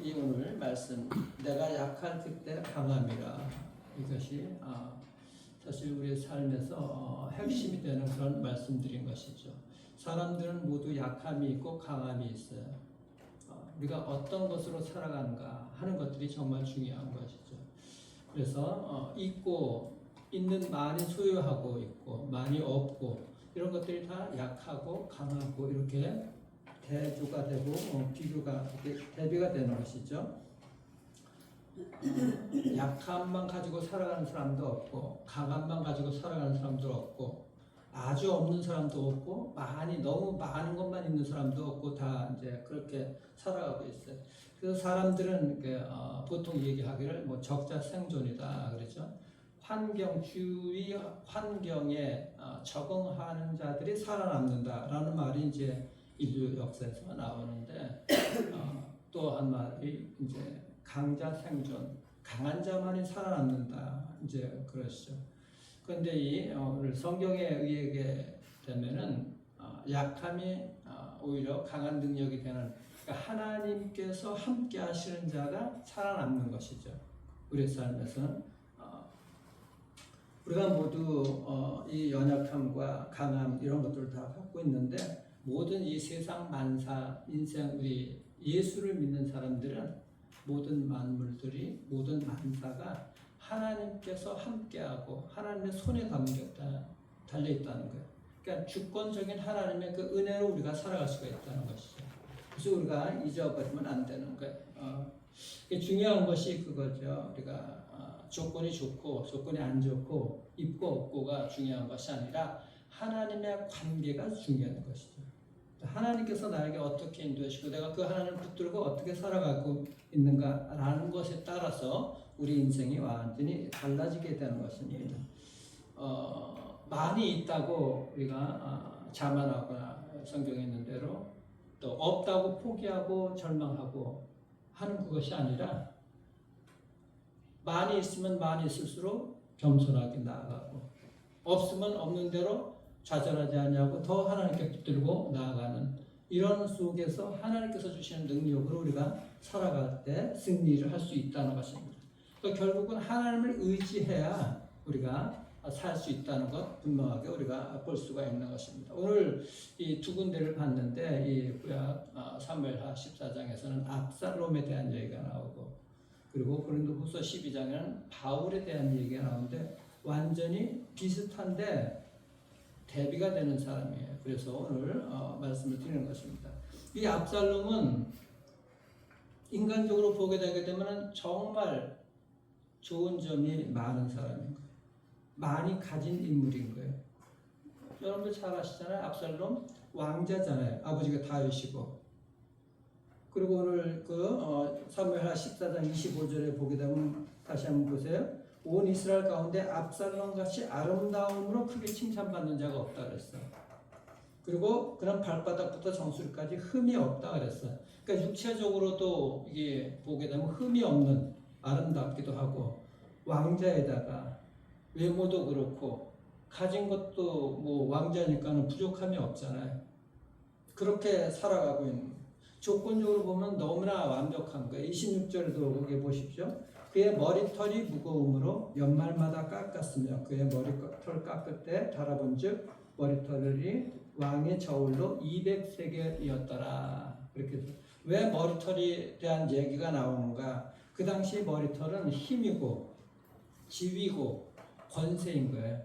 이 오늘 말씀 내가 약할 그때 강함이라 이것이 아, 사실 우리의 삶에서 어, 핵심이 되는 그런 말씀드린 것이죠. 사람들은 모두 약함이 있고 강함이 있어요. 어, 우리가 어떤 것으로 살아가는가 하는 것들이 정말 중요한 것이죠. 그래서 어, 있고 있는 많이 소유하고 있고 많이 없고 이런 것들이 다 약하고 강하고 이렇게 대조가 되고 어, 비교가 대비가 되는 것이죠. 어, 약함만 가지고 살아가는 사람도 없고 강함만 가지고 살아가는 사람도 없고 아주 없는 사람도 없고 많이 너무 많은 것만 있는 사람도 없고 다 이제 그렇게 살아가고 있어요. 그래서 사람들은 그, 어, 보통 얘기하기를 뭐 적자 생존이다 그러죠. 환경 주위 환경에 어, 적응하는 자들이 살아남는다라는 말이 이제 인류 역사에서 나오는데 어, 또한 말이 이제 강자 생존 강한 자만이 살아남는다 이제 그러시죠. 그런데 이 어, 성경에 의하게 되면은 어, 약함이 어, 오히려 강한 능력이 되는 그러니까 하나님께서 함께 하시는 자가 살아남는 것이죠. 우리 삶에서는 어, 우리가 모두 어, 이 연약함과 강함 이런 것들을 다 갖고 있는데 모든 이 세상 만사 인생 우리 예수를 믿는 사람들은 모든 만물들이 모든 만사가 하나님께서 함께하고 하나님의 손에 담겼다 달려 있다는 거예요. 그러니까 주권적인 하나님의 그 은혜로 우리가 살아갈 수가 있다는 것이죠. 그래서 우리가 잊어버리면 안 되는 거예요. 어, 중요한 것이 그거죠. 우리가 어, 조건이 좋고 조건이 안 좋고 있고 없고가 중요한 것이 아니라 하나님의 관계가 중요한 것이죠. 하나님께서 나에게 어떻게 인도하시고 내가 그 하나님을 붙들고 어떻게 살아가고 있는가라는 것에 따라서 우리 인생이 완전히 달라지게 되는 것입니다. 어, 많이 있다고 우리가 어, 자만하거나 성경에 있는 대로 또 없다고 포기하고 절망하고 하는 그것이 아니라 많이 있으면 많이 있을수록 겸손하게 나아가고 없으면 없는 대로 좌절하지 않냐고 더 하나님께 붙들고 나아가는 이런 속에서 하나님께서 주시는 능력으로 우리가 살아갈 때 승리를 할 수 있다는 것입니다. 그러니까 결국은 하나님을 의지해야 우리가 살 수 있다는 것 분명하게 우리가 볼 수가 있는 것입니다. 오늘 이 두 군데를 봤는데 이 구약 어, 사무엘하 14장에서는 압살롬에 대한 얘기가 나오고 그리고 고린도후서 12장에는 바울에 대한 얘기가 나오는데 완전히 비슷한데 대비가 되는 사람이에요. 그래서 오늘 어, 말씀을 드리는 것입니다. 이 압살롬은 인간적으로 보게 되게 되면 정말 좋은 점이 많은 사람인 거예요. 많이 가진 인물인 거예요. 여러분들 잘 아시잖아요. 압살롬 왕자잖아요. 아버지가 다윗이고. 그리고 오늘 그 어, 사무엘하 14장 25절에 보게 되면 다시 한번 보세요. 온 이스라엘 가운데 압살롬 같이 아름다움으로 크게 칭찬받는 자가 없다 그랬어. 그리고 그런 발바닥부터 정수리까지 흠이 없다 그랬어. 그러니까 육체적으로도 이게 보게 되면 흠이 없는 아름답기도 하고 왕자에다가 외모도 그렇고 가진 것도 뭐 왕자니까는 부족함이 없잖아요. 그렇게 살아가고 있는 조건적으로 보면 너무나 완벽한 거예요. 26절도 거기 보십시오. 그의 머리털이 무거움으로 연말마다 깎았으며 그의 머리털 깎을 때 달아본즉 머리털이 왕의 저울로 200세겔이었더라. 그렇게 왜 머리털에 대한 얘기가 나오는가? 그 당시 머리털은 힘이고 지위고 권세인 거예요.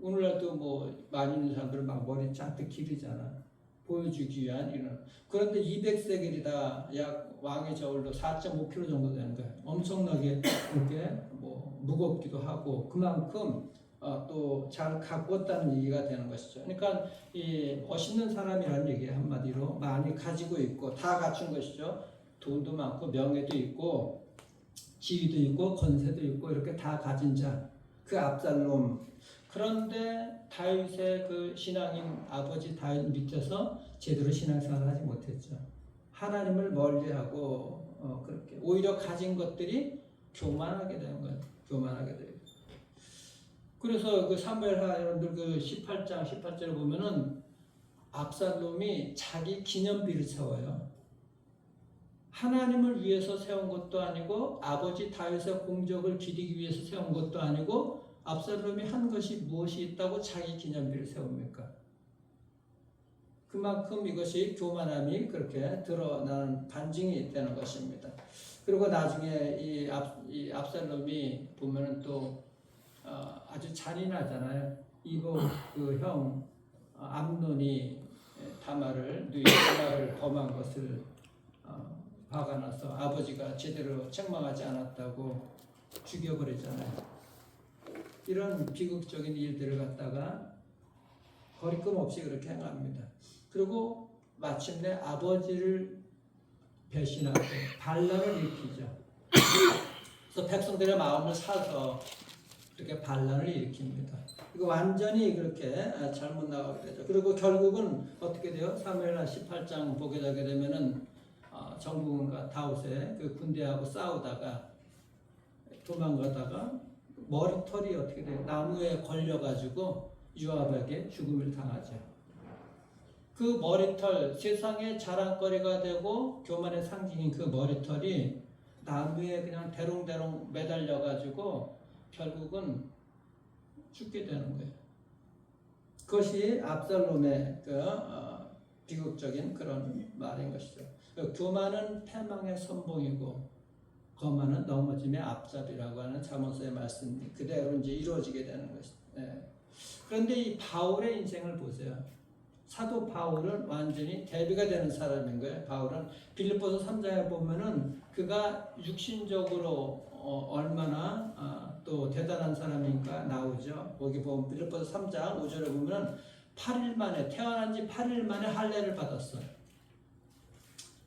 오늘날도 뭐 많이 있는 사람들은 막 머리 잔뜩 기르잖아. 보여주기 위한 이런. 그런데 200세겔이다. 약 왕의 저울로 4.5kg 정도 되는 거예요. 엄청나게 이렇게 뭐 무겁기도 하고 그만큼 어, 또잘 가꾸었다는 얘기가 되는 것이죠. 그러니까 이 멋있는 사람이라는 얘기 한마디로 많이 가지고 있고 다 갖춘 것이죠. 돈도 많고 명예도 있고 지위도 있고 권세도 있고 이렇게 다 가진 자. 그 압살롬. 그런데 다윗의 그 신앙인 아버지 다윗 밑에서 제대로 신앙생활을 하지 못했죠. 하나님을 멀리하고 어, 그렇게 오히려 가진 것들이 교만하게 되는 거예요. 교만하게 돼요. 그래서 그 사무엘하 여러분들 그 18장 18절에 보면은 압살롬이 자기 기념비를 세워요. 하나님을 위해서 세운 것도 아니고 아버지 다윗의 공적을 기리기 위해서 세운 것도 아니고 압살롬이 한 것이 무엇이 있다고 자기 기념비를 세웁니까? 그만큼 이것이 교만함이 그렇게 드러나는 반증이 있다는 것입니다. 그리고 나중에 이, 압, 이 압살롬이 보면은 또 어, 아주 잔인하잖아요. 이거 그형 암논이 다마를 누이 다마를 범한 것을 어, 화가 나서 아버지가 제대로 책망하지 않았다고 죽여버리잖아요. 이런 비극적인 일들을 갖다가 거리낌 없이 그렇게 행합니다. 그리고 마침내 아버지를 배신하고 반란을 일으키죠. 그래서 백성들의 마음을 사서 이렇게 반란을 일으킵니다. 이거 완전히 그렇게 잘못 나가게 되죠. 그리고 결국은 어떻게 돼요? 사무엘하 18장 보게 되게 되면은 어, 정부군과 다윗의 그 군대하고 싸우다가 도망가다가 머리털이 어떻게 돼요? 나무에 걸려가지고 유압에게 죽음을 당하죠. 그 머리털 세상의 자랑거리가 되고 교만의 상징인 그 머리털이 나무에 그냥 대롱대롱 매달려 가지고 결국은 죽게 되는 거예요. 그것이 압살롬의 그 어, 비극적인 그런 말인 것이죠. 그 교만은 패망의 선봉이고 거만은 넘어짐의 앞잡이라고 하는 자문서의 말씀이 그대로 이제 이루어지게 되는 것이죠. 예. 그런데 이 바울의 인생을 보세요. 사도 바울은 완전히 대비가 되는 사람인 거예요. 바울은 빌립보서 3장에 보면은 그가 육신적으로 어, 얼마나 아, 또 대단한 사람인가 나오죠. 거기 보면 빌립보서 3장 5절에 보면은 8일 만에 태어난 지 8일 만에 할례를 받았어.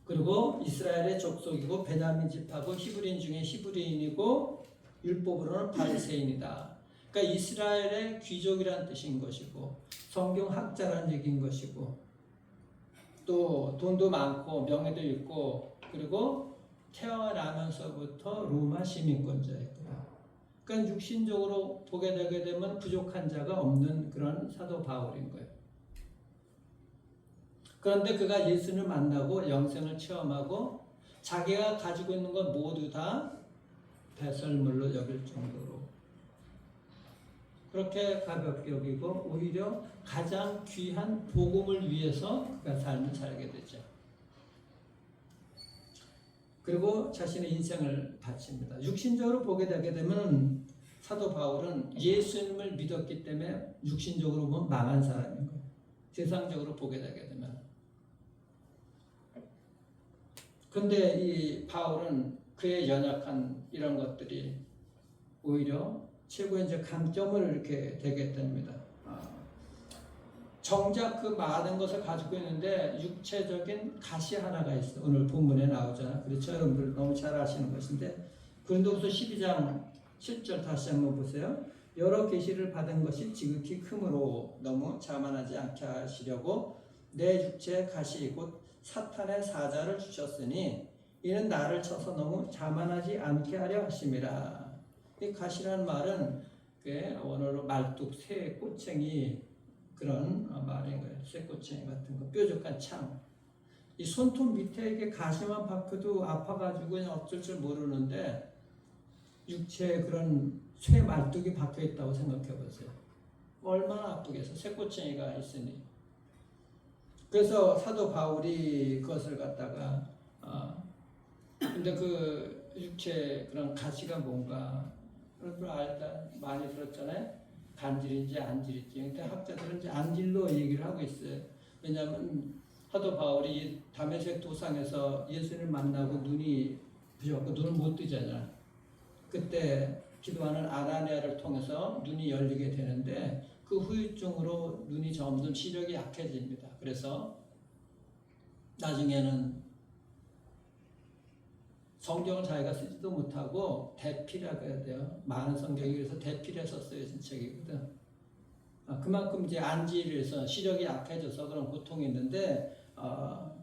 그리고 이스라엘의 족속이고 베냐민 집하고 히브리인 중에 히브리인이고 율법으로는 바리새인이다. 그러니까 이스라엘의 귀족이란 뜻인 것이고 성경 학자란 얘기인 것이고 또 돈도 많고 명예도 있고 그리고 태어나면서부터 로마 시민권자였고요. 그러니까 육신적으로 보게 되게 되면 부족한 자가 없는 그런 사도 바울인 거예요. 그런데 그가 예수를 만나고 영생을 체험하고 자기가 가지고 있는 것 모두 다 배설물로 여길 정도로 그렇게 가볍게 여기고 오히려 가장 귀한 복음을 위해서 그가 삶을 살게 되죠. 그리고 자신의 인생을 바칩니다. 육신적으로 보게 되게 되면 사도 바울은 예수님을 믿었기 때문에 육신적으로 보면 망한 사람인 거예요. 세상적으로 보게 되게 되면. 근데 이 바울은 그의 연약한 이런 것들이 오히려 최고의 이제 강점을 이렇게 되게 됩니다. 아, 정작 그 많은 것을 가지고 있는데 육체적인 가시 하나가 있어. 오늘 본문에 나오잖아. 그렇죠? 여러분들 너무 잘 아시는 것인데 고린도후서 12장 7절 다시 한번 보세요. 여러 계시를 받은 것이 지극히 크므로 너무 자만하지 않게 하시려고 내 육체의 가시 곧 사탄의 사자를 주셨으니 이는 나를 쳐서 너무 자만하지 않게 하려 하심이라. 이 가시라는 말은 그 원어로 말뚝, 새, 꼬챙이 그런 말인 거예요. 새 꼬챙이 같은 거, 뾰족한 참. 이 손톱 밑에 이게 가시만 박혀도 아파가지고 그냥 어쩔 줄 모르는데 육체에 그런 쇠 말뚝이 박혀 있다고 생각해 보세요. 얼마나 아프겠어. 새 꼬챙이가 있으니. 그래서 사도 바울이 그것을 갖다가 어, 근데 그 육체 그런 가시가 뭔가 그런 걸 알다 많이 들었잖아요. 간질인지 안질인지. 근데 학자들은 이제 안질로 얘기를 하고 있어요. 왜냐하면 사도 바울이 담에색 도상에서 예수를 만나고 눈이 부족하고 눈을 못 뜨잖아. 그때 기도하는 아나니아를 통해서 눈이 열리게 되는데 그 후유증으로 눈이 점점 시력이 약해집니다. 그래서 나중에는 성경을 자기가 쓰지도 못하고 대피라고 해야 돼요. 많은 성경이 그래서 대피를 해서 쓰여진 책이거든. 아, 그만큼 이제 안지에서 시력이 약해져서 그런 고통이 있는데 어,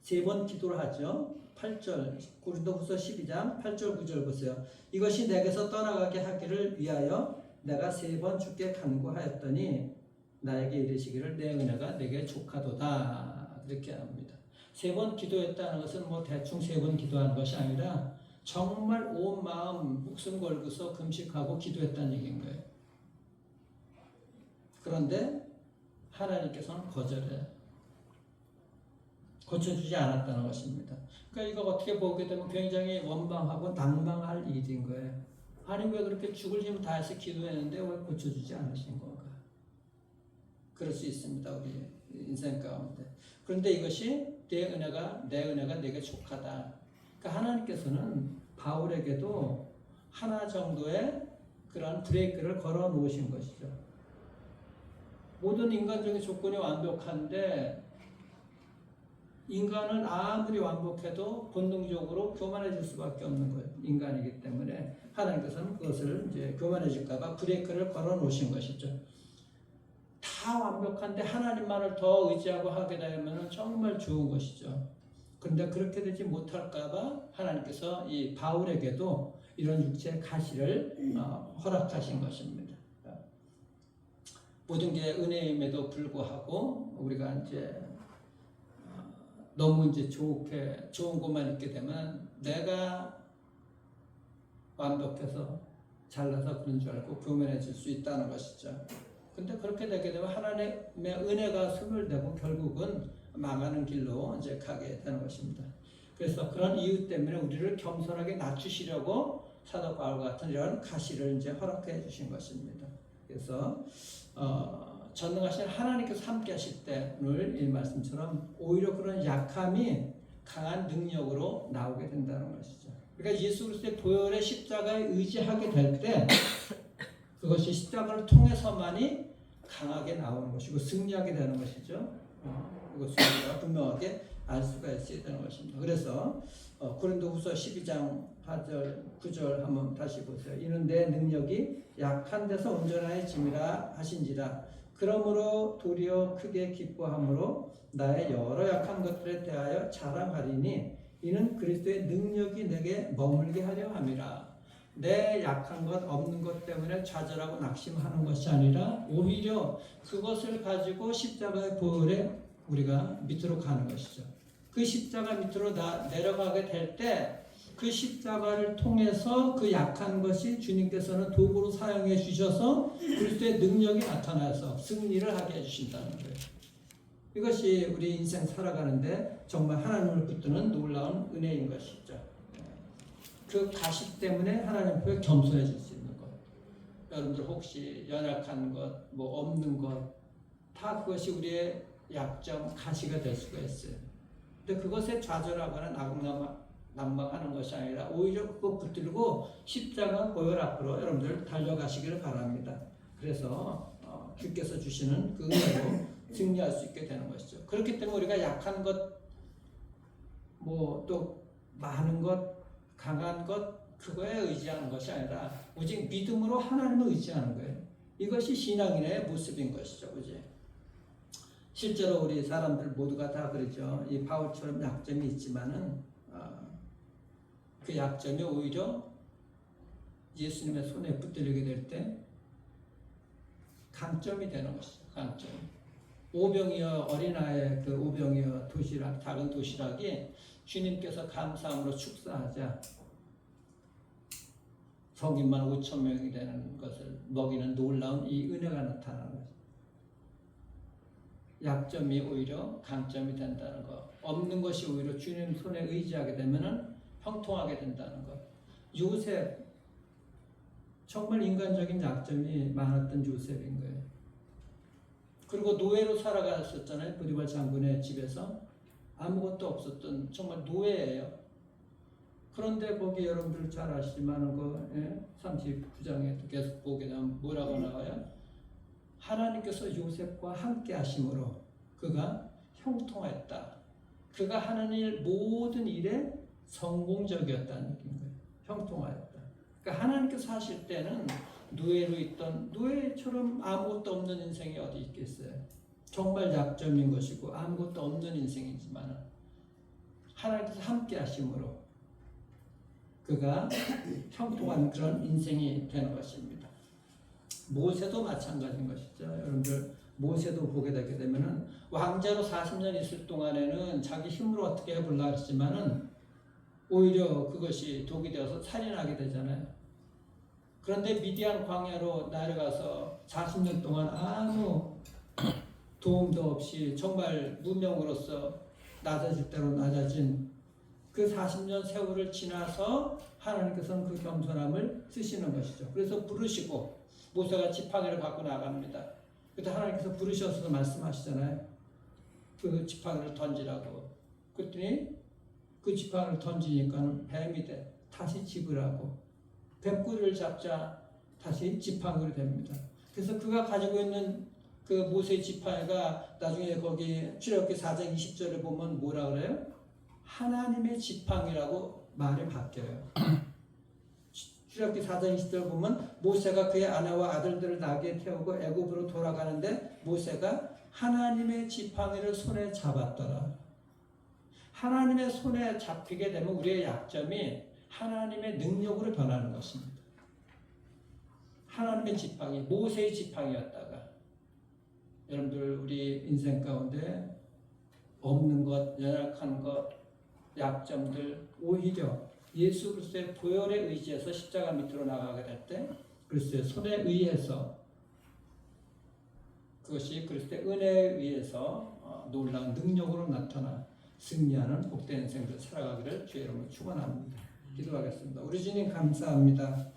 세번 기도를 하죠. 8절 고린도후서 12장 8절 9절 보세요. 이것이 내게서 떠나가게 하기를 위하여 내가 세 번 주께 간구하였더니 나에게 이르시기를 내 은혜가 내게 족하도다 이렇게 합니다. 세 번 기도했다는 것은 뭐 대충 세 번 기도하는 것이 아니라 정말 온 마음 목숨 걸고서 금식하고 기도했다는 얘기인 거예요. 그런데 하나님께서는 거절해 고쳐주지 않았다는 것입니다. 그러니까 이거 어떻게 보게 되면 굉장히 원망하고 낭망할 일인 거예요. 아니 왜 그렇게 죽을 힘 다해서 기도했는데 왜 고쳐주지 않으신 건가? 그럴 수 있습니다 우리 인생 가운데. 그런데 이것이 내 은혜가 내 은혜가 내게 족하다. 그러니까 하나님께서는 바울에게도 하나 정도의 그런 브레이크를 걸어 놓으신 것이죠. 모든 인간적인 조건이 완벽한데 인간은 아무리 완벽해도 본능적으로 교만해질 수밖에 없는 거예요. 인간이기 때문에 하나님께서는 그것을 이제 교만해질까봐 브레이크를 걸어 놓으신 것이죠. 다 완벽한데 하나님만을 더 의지하고 하게 되면 정말 좋은 것이죠. 그런데 그렇게 되지 못할까봐 하나님께서 이 바울에게도 이런 육체의 가시를 어, 허락하신 것입니다. 모든 게 은혜임에도 불구하고 우리가 이제 어, 너무 이제 좋게 좋은 것만 있게 되면 내가 완벽해서 잘나서 그런 줄 알고 교만해질 수 있다는 것이죠. 근데 그렇게 되게 되면 하나님의 은혜가 소멸되고 결국은 망하는 길로 이제 가게 되는 것입니다. 그래서 그런 이유 때문에 우리를 겸손하게 낮추시려고 사도 바울 같은 이런 가시를 이제 허락해 주신 것입니다. 그래서 어, 전능하신 하나님께서 함께 하실 때 오늘 이 말씀처럼 오히려 그런 약함이 강한 능력으로 나오게 된다는 것이죠. 그러니까 예수 그리스도의 보혈의 십자가에 의지하게 될 때 그것이 십자가를 통해서만이 강하게 나오는 것이고 승리하게 되는 것이죠. 어, 이것을 우리가 분명하게 알 수가 있어야 되는 것입니다. 그래서 어, 고린도후서 12장 8절 9절 한번 다시 보세요. 이는 내 능력이 약한 데서 온전하여 짐이라 하신지라 그러므로 도리어 크게 기뻐함으로 나의 여러 약한 것들에 대하여 자랑하리니 이는 그리스도의 능력이 내게 머물게 하려 함이라 내 약한 것 없는 것 때문에 좌절하고 낙심하는 것이 아니라 오히려 그것을 가지고 십자가의 보혈에 우리가 밑으로 가는 것이죠. 그 십자가 밑으로 나, 내려가게 될 때 그 십자가를 통해서 그 약한 것이 주님께서는 도구로 사용해 주셔서 그리스도의 능력이 나타나서 승리를 하게 해주신다는 거예요. 이것이 우리 인생 살아가는데 정말 하나님을 붙드는 놀라운 은혜인 것이죠. 그 가시 때문에 하나님 앞에 겸손해질 수 있는 것. 여러분들 혹시 연약한 것, 뭐 없는 것, 다 그것이 우리의 약점, 가시가 될 수가 있어요. 근데 그것에 좌절하거나 낙망, 낙망하는 것이 아니라 오히려 그거 붙들고 십자가 보혈 앞으로 여러분들 달려가시기를 바랍니다. 그래서 어, 주께서 주시는 그 은혜로 승리할 수 있게 되는 것이죠. 그렇기 때문에 우리가 약한 것, 뭐 또 많은 것, 강한 것 그거에 의지하는 것이 아니라 오직 믿음으로 하나님을 의지하는 거예요. 이것이 신앙인의 모습인 것이죠, 그지? 실제로 우리 사람들 모두가 다 그러죠. 이 바울처럼 약점이 있지만은 어, 그 약점이 오히려 예수님의 손에 붙들리게 될 때 강점이 되는 것이죠. 강점. 오병이어 어린아이의 그 오병이어 도시락 작은 도시락이 주님께서 감사함으로 축사하자 성인만 5천 명이 되는 것을 먹이는 놀라운 이 은혜가 나타나는 거죠. 약점이 오히려 강점이 된다는 것. 없는 것이 오히려 주님 손에 의지하게 되면은 형통하게 된다는 것. 요셉 정말 인간적인 약점이 많았던 요셉인 거예요. 그리고 노예로 살아갔었잖아요. 보디발 장군의 집에서 아무것도 없었던 정말 노예예요. 그런데 거기 여러분들 잘 아시지만 그 예? 39장에 계속 보게 되면 뭐라고 나와요? 하나님께서 요셉과 함께 하심으로 그가 형통했다. 그가 하는 일 모든 일에 성공적이었다는 거예요. 형통하였다. 그러니까 하나님께서 하실 때는 노예로 있던 노예처럼 아무것도 없는 인생이 어디 있겠어요? 정말 약점인 것이고 아무것도 없는 인생이지만 하나님께서 함께 하심으로 그가 형통한 그런 인생이 되는 것입니다. 모세도 마찬가지인 것이죠. 여러분들 모세도 보게 되게 되면은 왕자로 40년 있을 동안에는 자기 힘으로 어떻게 해보려 했지만은 오히려 그것이 독이 되어서 살인하게 되잖아요. 그런데 미디안 광야로 내려가서 40년 동안 아무 도움도 없이 정말 무명으로서 낮아질 대로 낮아진 그 40년 세월을 지나서 하나님께서는 그 겸손함을 쓰시는 것이죠. 그래서 부르시고 모세가 지팡이를 갖고 나갑니다. 그때 하나님께서 부르셔서 말씀하시잖아요. 그 지팡이를 던지라고. 그랬더니 그 지팡이를 던지니까 뱀이 돼. 다시 집으라고. 뱀꼬리를 잡자 다시 지팡이로 됩니다. 그래서 그가 가지고 있는 그 모세의 지팡이가 나중에 거기 출애굽기 4장 20절에 보면 뭐라 그래요? 하나님의 지팡이라고 말이 바뀌어요. 출애굽기 4장 20절 보면 모세가 그의 아내와 아들들을 나귀에 태우고 애굽으로 돌아가는데 모세가 하나님의 지팡이를 손에 잡았더라. 하나님의 손에 잡히게 되면 우리의 약점이 하나님의 능력으로 변하는 것입니다. 하나님의 지팡이, 모세의 지팡이였다가 여러분들 우리 인생 가운데 없는 것, 연약한 것, 약점들 오히려 예수 그리스도의 보혈에 의지해서 십자가 밑으로 나가게 될 때 그리스도의 손에 의해서 그것이 그리스도의 은혜에 의해서 어, 놀라운 능력으로 나타나 승리하는 복된 인생들 살아가기를 주의 이름으로 축원합니다. 기도하겠습니다. 우리 주님 감사합니다.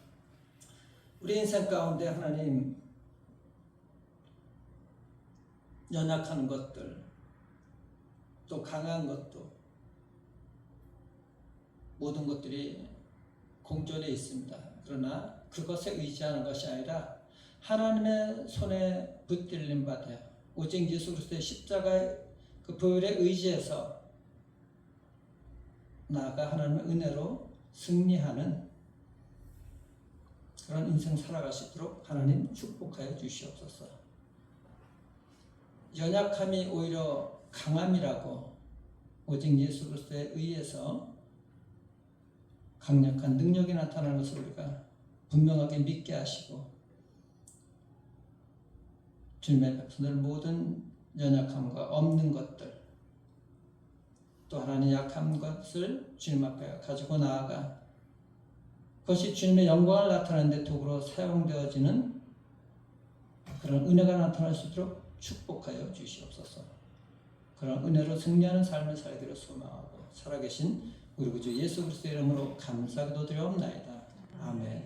우리 인생 가운데 하나님 연약한 것들 또 강한 것도 모든 것들이 공존해 있습니다. 그러나 그것에 의지하는 것이 아니라 하나님의 손에 붙들림 받아요. 오직 예수 그리스도의 십자가의 그 보혈에 의지해서 나아가 하나님의 은혜로 승리하는 그런 인생 있도록 하나님 축복하여 주시옵소서. 연약함이 오히려 강함이라고 오직 예수 그리스도에 의해서 강력한 능력이 나타나는 것을 우리가 분명하게 믿게 하시고 주님의 백성들 모든 연약함과 없는 것들 또 하나님 약한 것을 주님 앞에 가지고 나아가 그것이 주님의 영광을 나타내는 데 도구로 사용되어지는 그런 은혜가 나타날 수 있도록 축복하여 주시옵소서. 그런 은혜로 승리하는 삶을 살기를 소망하고 살아계신 우리 구주 예수 그리스도의 이름으로 감사기도 드려옵나이다. 아멘.